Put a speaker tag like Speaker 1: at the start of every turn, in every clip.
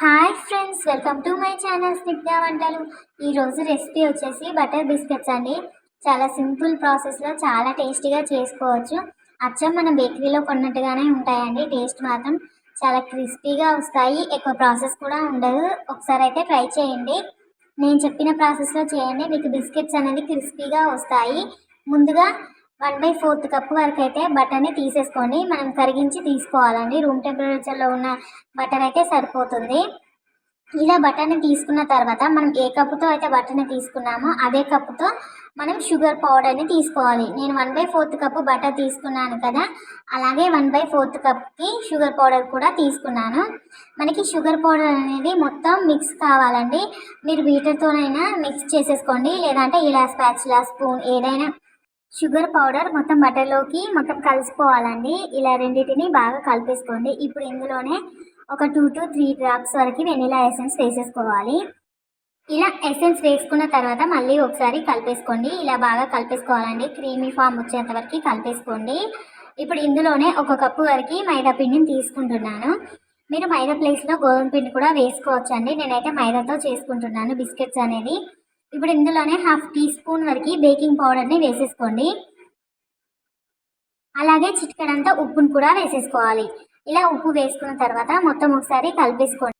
Speaker 1: Hi friends welcome to my channel Snigdha వంటలు. ఈరోజు recipe వచ్చేసి బటర్ బిస్కెట్స్ అండి. చాలా సింపుల్ ప్రాసెస్లో చాలా టేస్టీగా చేసుకోవచ్చు. అచ్చం మన బేకరీలో కొన్నట్టుగానే ఉంటాయండి టేస్ట్ మాత్రం చాలా క్రిస్పీగా వస్తాయి. ఎక్కువ ప్రాసెస్ కూడా ఉండదు. ఒకసారి అయితే ట్రై చేయండి. నేను చెప్పిన ప్రాసెస్లో చేయండి. మీకు బిస్కెట్స్ అనేది క్రిస్పీగా వస్తాయి. ముందుగా వన్ బై ఫోర్త్ కప్ వరకు అయితే బటర్ని తీసేసుకోండి మనం కరిగించి తీసుకోవాలండి. రూమ్ టెంపరేచర్లో ఉన్న బటర్ అయితే సరిపోతుంది. ఇలా బటర్ని తీసుకున్న తర్వాత మనం ఏ కప్పుతో అయితే బటర్ని తీసుకున్నామో అదే కప్పుతో మనం షుగర్ పౌడర్ని తీసుకోవాలి. నేను one by fourth cup butter తీసుకున్నాను కదా అలాగే వన్ బై ఫోర్త్ కప్కి షుగర్ పౌడర్ కూడా తీసుకున్నాను. మనకి షుగర్ పౌడర్ అనేది మొత్తం మిక్స్ కావాలండి. మీరు బీటర్తోనైనా మిక్స్ చేసేసుకోండి లేదంటే ఇలా స్పాచ్లా స్పూన్ ఏదైనా షుగర్ పౌడర్ మొత్తం బటర్లోకి మొత్తం కలిసిపోవాలండి. ఇలా రెండింటిని బాగా కలిపేసుకోండి. ఇప్పుడు ఇందులోనే ఒక టూ టు త్రీ డ్రాప్స్ వరకు వెనిలా ఎసెన్స్ వేసేసుకోవాలి. ఇలా ఎసెన్స్ వేసుకున్న తర్వాత మళ్ళీ ఒకసారి కలిపేసుకోండి. ఇలా బాగా కలిపేసుకోవాలండి. క్రీమీ ఫామ్ వచ్చేంత వరకు కలిపేసుకోండి. ఇప్పుడు ఇందులోనే ఒక కప్పు వరకు మైదా పిండిని తీసుకుంటున్నాను. మీరు మైదా ప్లేస్లో గోధుమ పిండి కూడా వేసుకోవచ్చండి. నేనైతే మైదాతో చేసుకుంటున్నాను బిస్కెట్స్ అనేది. ఇప్పుడు ఇందులోనే హాఫ్ టీ స్పూన్ వరకు బేకింగ్ పౌడర్ని వేసేసుకోండి. అలాగే చిటికడంతా ఉప్పును కూడా వేసేసుకోవాలి. ఇలా ఉప్పు వేసుకున్న తర్వాత మొత్తం ఒకసారి కలిపేసుకోండి.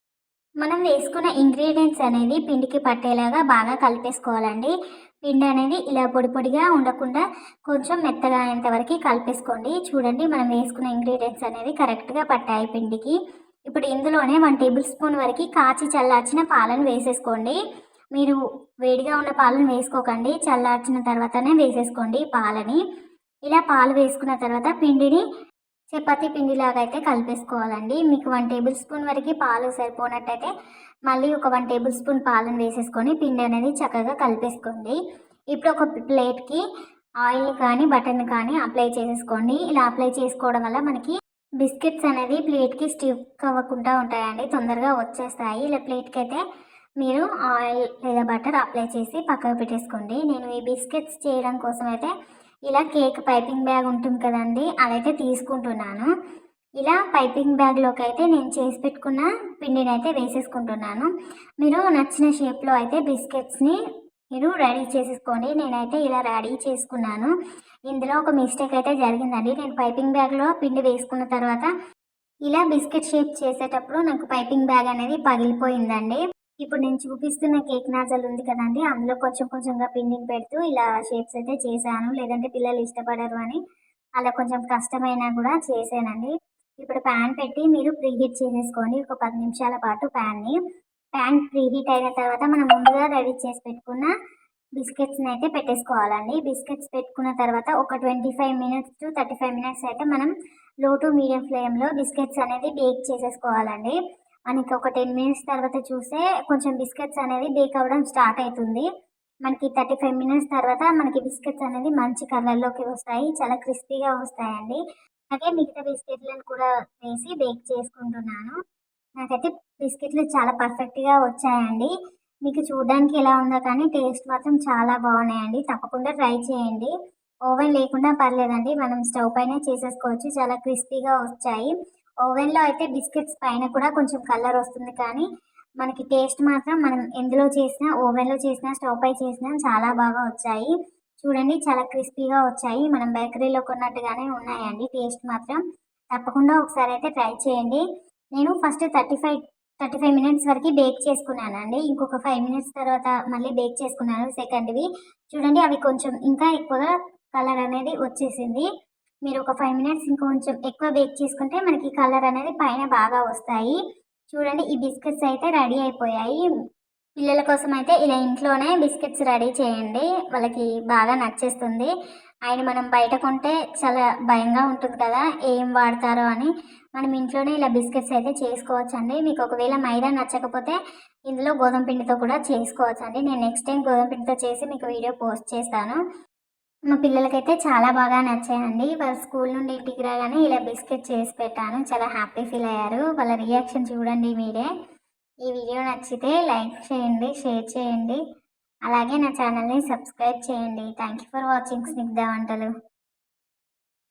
Speaker 1: మనం వేసుకున్న ఇంగ్రీడియంట్స్ అనేది పిండికి పట్టేలాగా బాగా కలిపేసుకోవాలండి. పిండి అనేది ఇలా పొడి పొడిగా ఉండకుండా కొంచెం మెత్తగా అయ్యేంత వరకు కలిపేసుకోండి. చూడండి మనం వేసుకున్న ఇంగ్రీడియంట్స్ అనేది కరెక్ట్గా పట్టాయి పిండికి. ఇప్పుడు ఇందులోనే వన్ టేబుల్ స్పూన్ వరకు కాచి చల్లార్చిన పాలను వేసేసుకోండి. మీరు వేడిగా ఉన్న పాలను వేసుకోకండి. చల్లార్చిన తర్వాతనే వేసేసుకోండి పాలని. ఇలా పాలు వేసుకున్న తర్వాత పిండిని చపాతీ పిండిలాగా అయితే కలిపేసుకోవాలండి. మీకు వన్ టేబుల్ స్పూన్ వరకు పాలు సరిపోనట్టయితే మళ్ళీ ఒక వన్ టేబుల్ స్పూన్ పాలను వేసేసుకొని పిండి అనేది చక్కగా కలిపేసుకోండి. ఇప్పుడు ఒక ప్లేట్కి ఆయిల్ని కానీ బటర్ని కానీ అప్లై చేసేసుకోండి. ఇలా అప్లై చేసుకోవడం వల్ల మనకి బిస్కెట్స్ అనేది ప్లేట్కి స్టిక్ అవ్వకుండా ఉంటాయండి. తొందరగా వచ్చేస్తాయి. ఇలా ప్లేట్కి అయితే మీరు ఆయిల్ లేదా బటర్ అప్లై చేసి పక్కకు పెట్టేసుకోండి. నేను ఈ బిస్కెట్స్ చేయడం కోసం అయితే ఇలా కేక్ పైపింగ్ బ్యాగ్ ఉంటుంది కదండి అదైతే తీసుకుంటున్నాను. ఇలా పైపింగ్ బ్యాగ్లోకి అయితే నేను చేసి పెట్టుకున్న పిండిని అయితే వేసేసుకుంటున్నాను. మీరు నచ్చిన షేప్లో అయితే బిస్కెట్స్ని మీరు రెడీ చేసేసుకోండి. నేనైతే ఇలా రెడీ చేసుకున్నాను. ఇందులో ఒక మిస్టేక్ అయితే జరిగిందండి. నేను పైపింగ్ బ్యాగ్లో పిండి వేసుకున్న తర్వాత ఇలా బిస్కెట్ షేప్ చేసేటప్పుడు నాకు పైపింగ్ బ్యాగ్ అనేది పగిలిపోయిందండి. ఇప్పుడు నేను చూపిస్తున్న కేక్ నాజల్ ఉంది కదండి అందులో కొంచెం కొంచెంగా పిండిని పెడుతూ ఇలా షేప్స్ అయితే చేశాను. లేదంటే పిల్లలు ఇష్టపడరు అని అలా కొంచెం కష్టమైనా కూడా చేశానండి. ఇప్పుడు ప్యాన్ పెట్టి మీరు ప్రీహీట్ చేసేసుకోండి. ఒక పది నిమిషాల పాటు ప్యాన్ని ప్యాన్ ప్రీహీట్ అయిన తర్వాత మనం ముందుగా రెడీ చేసి పెట్టుకున్న బిస్కెట్స్ని అయితే పెట్టేసుకోవాలండి. బిస్కెట్స్ పెట్టుకున్న తర్వాత ఒక twenty five minutes to thirty five minutes అయితే మనం లో టు మీడియం ఫ్లేమ్లో బిస్కెట్స్ అనేది బేక్ చేసేసుకోవాలండి. మనకి ఒక టెన్ మినిట్స్ తర్వాత చూస్తే కొంచెం బిస్కెట్స్ అనేది బేక్ అవ్వడం స్టార్ట్ అవుతుంది. మనకి థర్టీ ఫైవ్ మినిట్స్ తర్వాత మనకి బిస్కెట్స్ అనేది మంచి కలర్లోకి వస్తాయి. చాలా క్రిస్పీగా వస్తాయండి. అలాగే మిగతా బిస్కెట్లను కూడా వేసి బేక్ చేసుకుంటున్నాను. నాకైతే బిస్కెట్లు చాలా పర్ఫెక్ట్గా వచ్చాయండి. మీకు చూడడానికి ఎలా ఉందో కానీ టేస్ట్ మాత్రం చాలా బాగున్నాయండి. తప్పకుండా ట్రై చేయండి. ఓవెన్ లేకుండా పర్లేదండి. మనం స్టవ్ పైన చేసేసుకోవచ్చు. చాలా క్రిస్పీగా వచ్చాయి. ఓవెన్లో అయితే బిస్కెట్స్ పైన కూడా కొంచెం కలర్ వస్తుంది కానీ మనకి టేస్ట్ మాత్రం మనం ఎందులో చేసినా ఓవెన్లో చేసినా స్టవ్ పై చేసినా చాలా బాగా వచ్చాయి. చూడండి చాలా క్రిస్పీగా వచ్చాయి. మనం బేకరీలో కొన్నట్టుగానే ఉన్నాయండి. టేస్ట్ మాత్రం తప్పకుండా ఒకసారి అయితే ట్రై చేయండి. నేను first thirty five thirty five minutes వరకు బేక్ చేసుకున్నానండి. ఇంకొక ఫైవ్ మినిట్స్ తర్వాత మళ్ళీ బేక్ చేసుకున్నాను సెకండ్వి చూడండి అవి కొంచెం ఇంకా ఎక్కువగా కలర్ అనేది వచ్చేసింది. మీరు ఒక ఫైవ్ మినిట్స్ ఇంకొంచెం ఎక్కువ బేక్ చేసుకుంటే మనకి కలర్ అనేది పైన బాగా వస్తాయి. చూడండి ఈ బిస్కెట్స్ అయితే రెడీ అయిపోయాయి. పిల్లల కోసం అయితే ఇలా ఇంట్లోనే బిస్కెట్స్ రెడీ చేయండి. వాళ్ళకి బాగా నచ్చేస్తుంది. ఆయన మనం బయట కొంటే చాలా భయంగా ఉంటుంది కదా ఏం వాడతారో అని. మనం ఇంట్లోనే ఇలా బిస్కెట్స్ అయితే చేసుకోవచ్చండి. మీకు ఒకవేళ మైదా నచ్చకపోతే ఇందులో గోధుమ పిండితో కూడా చేసుకోవచ్చండి. నేను నెక్స్ట్ టైం గోధుమ పిండితో చేసి మీకు వీడియో పోస్ట్ చేస్తాను. మా పిల్లలకైతే చాలా బాగా నచ్చాయండి. వాళ్ళ స్కూల్ నుండి ఇంటికి రాగానే ఇలా బిస్కెట్ చేసి పెట్టాను. చాలా హ్యాపీ ఫీల్ అయ్యారు. వాళ్ళ రియాక్షన్ చూడండి మీరే. ఈ వీడియో నచ్చితే లైక్ చేయండి షేర్ చేయండి. అలాగే నా ఛానల్ని సబ్స్క్రైబ్ చేయండి. Thank you for watching Snigdha వంటలు.